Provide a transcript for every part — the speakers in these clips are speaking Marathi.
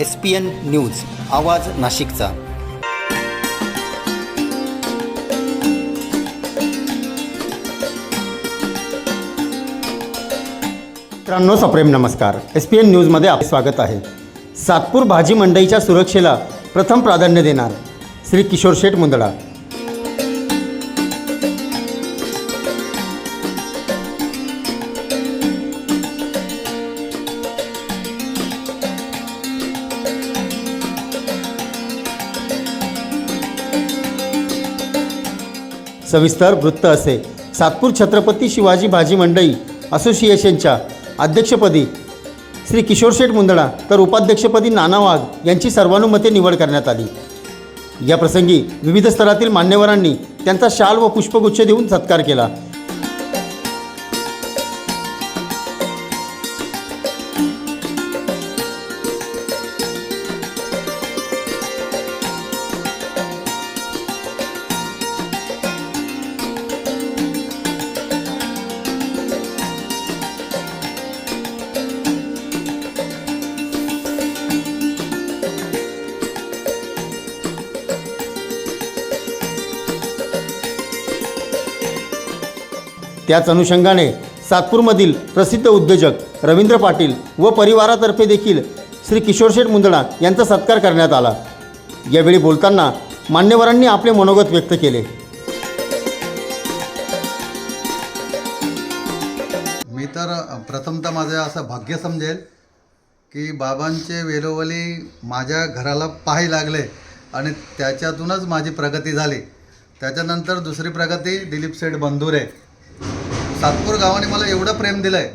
एस पी एन न्यूज आवाज नाशिकचा. मित्रांनो सप्रेम नमस्कार. एस पी एन न्यूजमध्ये आपले स्वागत आहे. सातपूर भाजी मंडईच्या सुरक्षेला प्रथम प्राधान्य देणार श्री किशोर शेठ मुंदडा. सविस्तर वृत्त असे. सातपूर छत्रपती शिवाजी भाजी मंडई असोसिएशनच्या अध्यक्षपदी श्री किशोर शेठ मुंदडा तर उपाध्यक्षपदी नाना वाघ यांची सर्वानुमते निवड करण्यात आली. या प्रसंगी विविध स्तरातील मान्यवरांनी त्यांचा शाल व पुष्पगुच्छ देऊन सत्कार केला. त्याच अनुषंगाने सातपूरमधील प्रसिद्ध उद्योजक रवींद्र पाटील व परिवारातर्फे देखील श्री किशोर शेठ मुंदडा यांचा सत्कार करण्यात आला. यावेळी बोलताना मान्यवरांनी आपले मनोगत व्यक्त केले. मी तर प्रथमतः माझं असं भाग्य समजेल की बाबांचे वेलोवली माझ्या घराला पाहायला लागले आणि त्याच्यातूनच माझी प्रगती झाली. त्याच्यानंतर दुसरी प्रगती दिलीप सेठ बंधुरे. सातपूर गावाने मला एवढं प्रेम दिलं आहे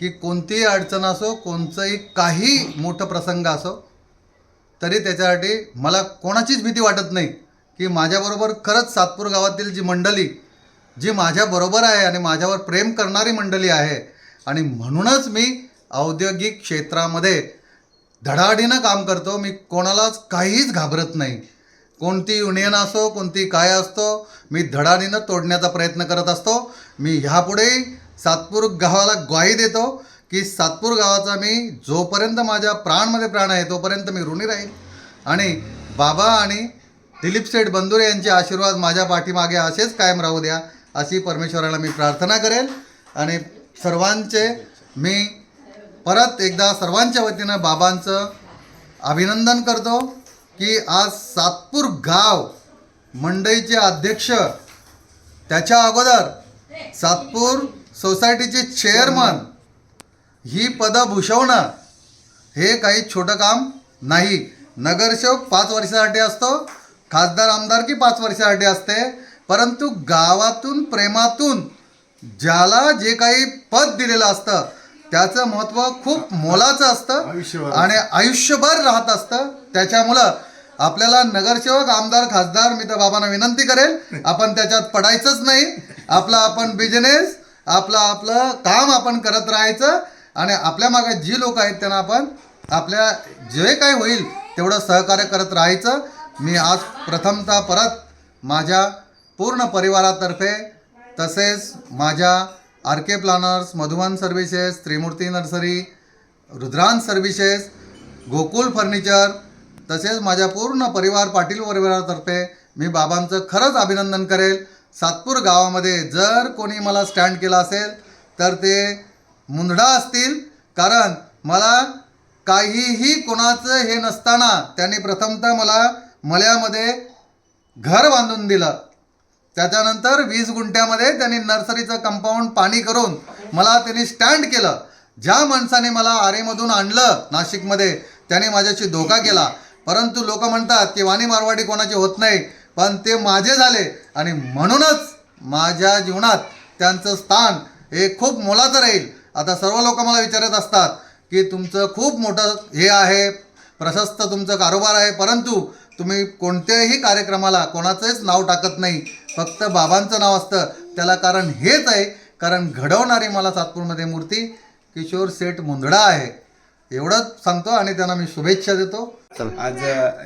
की कोणतीही अडचण असो कोणचंही काही मोठं प्रसंग असो तरी त्याच्यासाठी मला कोणाचीच भीती वाटत नाही की माझ्याबरोबर खरंच सातपूर गावातील जी मंडळी जी माझ्याबरोबर आहे आणि माझ्यावर प्रेम करणारी मंडळी आहे. आणि म्हणूनच मी औद्योगिक क्षेत्रामध्ये धडाडीनं काम करतो मी कोणालाच काहीच घाबरत नाही. कोणती युनियन असो कोणती काय असतो मी धडाडीनं तोडण्याचा प्रयत्न करत असतो. मी ह्यापुढेही सातपूर गावाला ग्वाही देतो की सातपूर गावाचा मी जोपर्यंत माझ्या प्राणमध्ये प्राण आहे तोपर्यंत मी ऋणी राहील आणि बाबा आणि दिलीप सेठ बंधुरे यांचे आशीर्वाद माझ्या पाठीमागे असेच कायम राहू द्या अशी परमेश्वराला मी प्रार्थना करेल. आणि सर्वांचे मी परत एकदा सर्वांच्या वतीनं बाबांचं अभिनंदन करतो. की आज सातपूर गाव मंडईचे अध्यक्ष त्याच्या अगोदर सातपूर सोसायटीचे चेअरमन ही पदं भूषवणं हे काही छोटं काम नाही. नगरसेवक पाच वर्षासाठी असतो खासदार आमदार की पाच वर्षासाठी असते परंतु गावातून प्रेमातून ज्याला जे काही पद दिलेलं असतं त्याचं महत्त्व खूप मोलाचं असतं आणि आयुष्यभर राहत असतं. त्याच्यामुळं आपल्याला नगरसेवक आमदार खासदार मी तर बाबांना विनंती करेल आपण त्याच्यात पडायचंच नाही. आपला आपण बिझनेस आपलं आपलं काम आपण करत राहायचं आणि आपल्या मागे जी लोक आहेत त्यांना आपण आपल्या जे काही होईल तेवढं सहकार्य करत राहायचं. मी आज प्रथमतः परत माझ्या पूर्ण परिवारातर्फे तसेच माझ्या R K planners Madhuvan services Trimurti nursery Rudrant services Gokul furniture तसेच माझ्या पूर्ण परिवार पाटील परिवारातर्फे मी बाबांचं खरंच अभिनंदन करेल. सातपूर गावामध्ये जर कोणी मला स्टँड केला असेल तर ते मुंदडा असतील. कारण मला काहीही कोणाचं हे नसताना त्यांनी प्रथमतः मला मल्यामध्ये घर बांधून दिलं. त्याच्यानंतर वीस गुंठ्यामध्ये त्यांनी नर्सरीचं कंपाऊंड पाणी करून मला त्यांनी स्टँड केलं. ज्या माणसाने मला आरेमधून आणलं नाशिकमध्ये त्याने माझ्याशी धोका केला. परंतु लोक म्हणतात की वाणी मारवाडी कोणाची होत नाही. पण ते माझे झाले. आणि म्हणूनच माझ्या जीवनात त्यांचं स्थान हे खूप मोलाचं राहील. आता सर्व लोक मला विचारत असतात की तुमचं खूप मोठं हे आहे. प्रशस्त तुमचं कारोबार आहे. परंतु तुम्ही कोणत्याही कार्यक्रमाला कोणाचंच नाव टाकत नाही. फक्त बाबांचं नाव असतं. त्याला कारण हेच आहे. कारण घडवणारी मला सातपूरमध्ये मूर्ती किशोर सेठ मुंदडा आहे. एवढंच सांगतो आणि त्यांना मी शुभेच्छा देतो. आज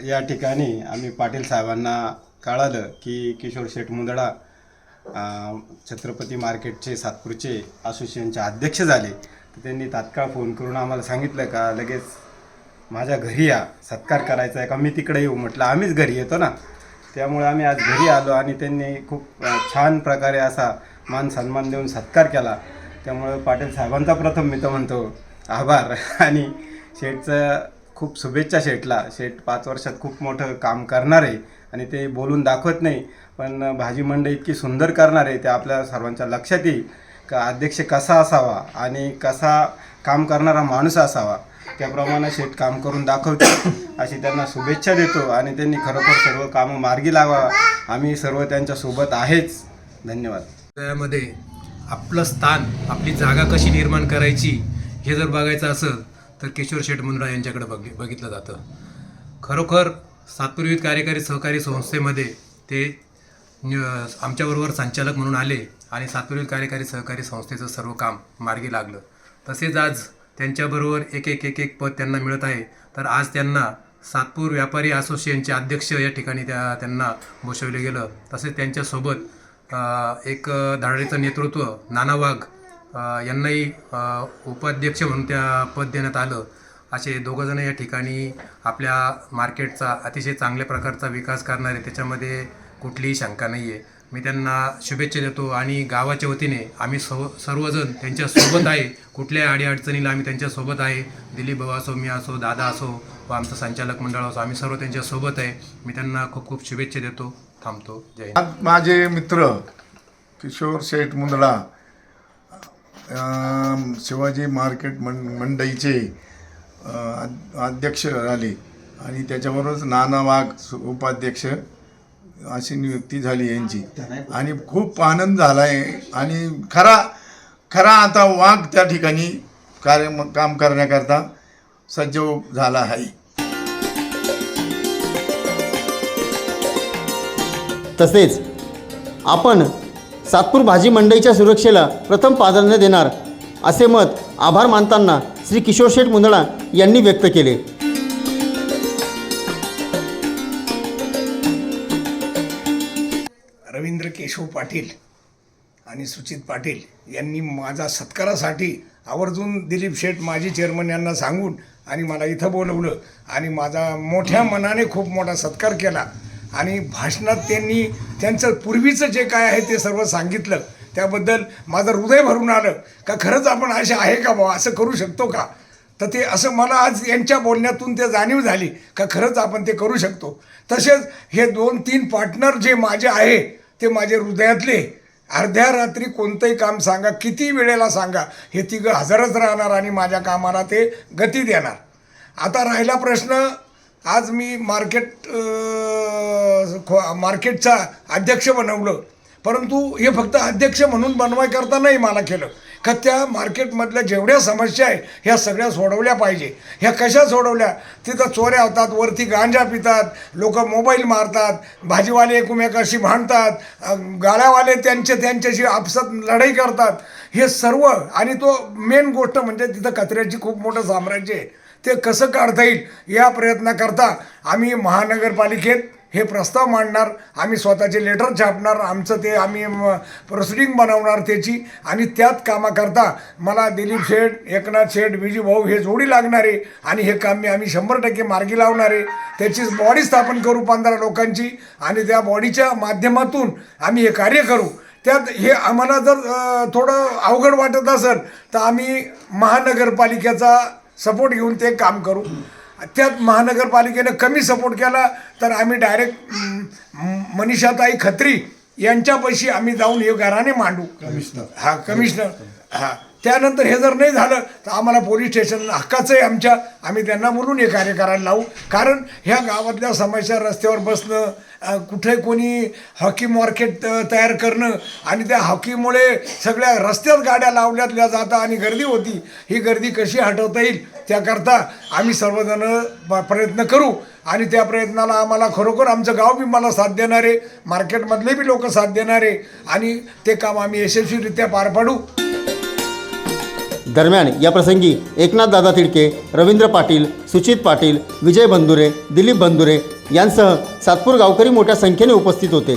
या ठिकाणी आम्ही पाटील साहेबांना कळालं की किशोर शेठ मुंदडा छत्रपती मार्केटचे सातपूरचे असोसिएशनचे अध्यक्ष झाले. तर त्यांनी तात्काळ फोन करून आम्हाला सांगितलं का लगेच माझ्या घरी या. सत्कार करायचा आहे का? मी तिकडे येऊ म्हटलं आम्हीच घरी येतो ना. त्यामुळे आम्ही आज घरी आलो आणि त्यांनी खूप छान प्रकारे असा मान सन्मान देऊन सत्कार केला. त्यामुळे पाटील साहेबांचा प्रथम मी तर म्हणतो आभार. आणि शेठचं खूप शुभेच्छा शेठला. शेठ पाच वर्षात खूप मोठं काम करणार आहे आणि ते बोलून दाखवत नाही पण भाजी मंडई इतकी सुंदर करणार आहे ते आपल्या सर्वांच्या लक्षात येईल. का अध्यक्ष कसा असावा आणि कसा काम करणारा माणूस असावा त्याप्रमाणे शेठ काम करून दाखवते अशी त्यांना शुभेच्छा देतो आणि त्यांनी खरोखर सर्व कामं मार्गी लावा आम्ही सर्व त्यांच्यासोबत आहेच. धन्यवाद. त्यामध्ये आपलं स्थान आपली जागा कशी निर्माण करायची हे जर बघायचं असेल तर किशोर शेठ मुंद्रा यांच्याकडे बघ बघितलं जातं. खरोखर सातपूर्वीत कार्यकारी सहकारी संस्थेमध्ये ते आमच्याबरोबर संचालक म्हणून आले आणि सातपूर्वीत कार्यकारी सहकारी संस्थेचं सर्व काम मार्गी लागलं. तसेच आज त्यांच्याबरोबर एक एक एक एक पद त्यांना मिळत आहे. तर आज त्यांना सातपूर व्यापारी असोसिएशनचे अध्यक्ष या ठिकाणी त्या त्यांना बसवलं गेलं. तसेच त्यांच्यासोबत एक अ, नेतृत्व नाना वाघ यांनाही उपाध्यक्ष म्हणून त्या पद देण्यात आलं. असे दोघंजण या ठिकाणी आपल्या मार्केटचा अतिशय चांगल्या प्रकारचा विकास करणारे त्याच्यामध्ये कुठलीही शंका नाही आहे मी त्यांना शुभेच्छा देतो आणि गावाच्या वतीने आम्ही सर्व सर्वजण त्यांच्यासोबत आहे. कुठल्याही अडीअडचणीला आम्ही त्यांच्यासोबत आहे. दिलीप भाऊ असो मी असो दादा असो व आमचं संचालक मंडळ असो आम्ही सर्व त्यांच्यासोबत आहे. मी त्यांना खूप खूप शुभेच्छा देतो. थांबतो. जय माझे मित्र किशोर शेठ मुंदडा शिवाजी मार्केट मं मंडईचे अध्यक्ष झाले. आणि त्याच्याबरोबरच नाना वाघ उपाध्यक्ष अशी नियुक्ती झाली यांची. आणि खूप आनंद झाला आहे आणि खरा खरा आता वाघ त्या ठिकाणी कार्य काम करण्याकरता सज्ज झाला आहे. तसेच आपण सातपूर भाजी मंडईच्या सुरक्षेला प्रथम प्राधान्य देणार असे मत आभार मानताना श्री किशोर शेठ मुंदडा यांनी व्यक्त केले. केशव पाटील आणि सुचित पाटील यांनी माझा सत्कारासाठी आवर्जून दिलीप शेठ माजी चेअरमन यांना सांगून आणि मला इथं बोलवलं आणि माझा मोठ्या मनाने खूप मोठा सत्कार केला. आणि भाषणात त्यांनी त्यांचं पूर्वीचं जे काय आहे ते सर्व सांगितलं. त्याबद्दल माझं हृदय भरून आलं का खरंच आपण असे आहे का बुवा असं करू शकतो का? तर ते असं मला आज यांच्या बोलण्यातून ते जाणीव झाली का खरंच आपण ते करू शकतो. तसेच हे दोन तीन पार्टनर जे माझे आहे ते माझे हृदयातले. अर्ध्या रात्री कोणतंही काम सांगा किती वेळेला सांगा हे तिघं हजरच राहणार आणि माझ्या कामाला ते गती देणार. आता राहिला प्रश्न आज मी मार्केट मार्केटचा अध्यक्ष बनवलं. परंतु हे फक्त अध्यक्ष म्हणून बनवायकरता नाही मला केलं. का त्या मार्केटमधल्या जेवढ्या समस्या आहे ह्या सगळ्या सोडवल्या पाहिजे. ह्या कशा सोडवल्या? तिथं चोऱ्या होतात वरती गांजा पितात लोक मोबाईल मारतात भाजीवाले एकमेकाशी भांडतात गाळ्यावाले त्यांचे त्यांच्याशी आपसात लढाई करतात. हे सर्व आणि तो मेन गोष्ट म्हणजे तिथं कचऱ्याची खूप मोठं साम्राज्य आहे. ते कसं काढता येईल या प्रयत्नाकरता आम्ही महानगरपालिकेत हे प्रस्ताव मांडणार आम्ही स्वतःचे लेटर छापणार आमचं ते आम्ही प्रोसिडिंग बनवणार त्याची. आणि त्यात कामाकरता मला दिलीप शेठ एकनाथ शेठ विजू भाऊ हे जोडी लागणार आहे. आणि हे काम मी आम्ही शंभर टक्के मार्गी लावणार आहे. त्याची बॉडी स्थापन करू पंधरा लोकांची. आणि त्या बॉडीच्या माध्यमातून आम्ही हे कार्य करू. त्यात हे आम्हाला जर थोडं अवघड वाटत असेल तर आम्ही महानगरपालिकेचा सपोर्ट घेऊन ते काम करू. त्यात महानगरपालिकेनं कमी सपोर्ट केला तर आम्ही डायरेक्ट मनीषाताई खत्री यांच्यापाशी आम्ही जाऊन हे घराने मांडू. कमिशनर. हा कमिशनर. हा. त्यानंतर हे जर नाही झालं तर आम्हाला पोलीस स्टेशन हक्काचं आहे आमच्या. आम्ही त्यांना बोलून हे कार्य करायला लावू. कारण ह्या गावातल्या समस्या रस्त्यावर बसणं कुठे कोणी हॉकी मार्केट तयार करणं आणि त्या हॉकीमुळे सगळ्या रस्त्यात गाड्या लावल्यातल्या जातात आणि गर्दी होती ही गर्दी कशी हटवता येईल त्याकरता आम्ही सर्वजण प- प्रयत्न करू. आणि त्या प्रयत्नाला आम्हाला खरोखर आमचं गाव बी मला साथ देणारे मार्केटमधले बी लोक साथ देणारे आणि ते काम आम्ही यशस्वीरित्या पार पाडू. दरम्यान या प्रसंगी एकनाथ दादा तिडके रवींद्र पाटील सुचित पाटील विजय बंधुरे दिलीप बंधुरे यांसह सातपूर गावकरी मोठ्या संख्येने उपस्थित होते.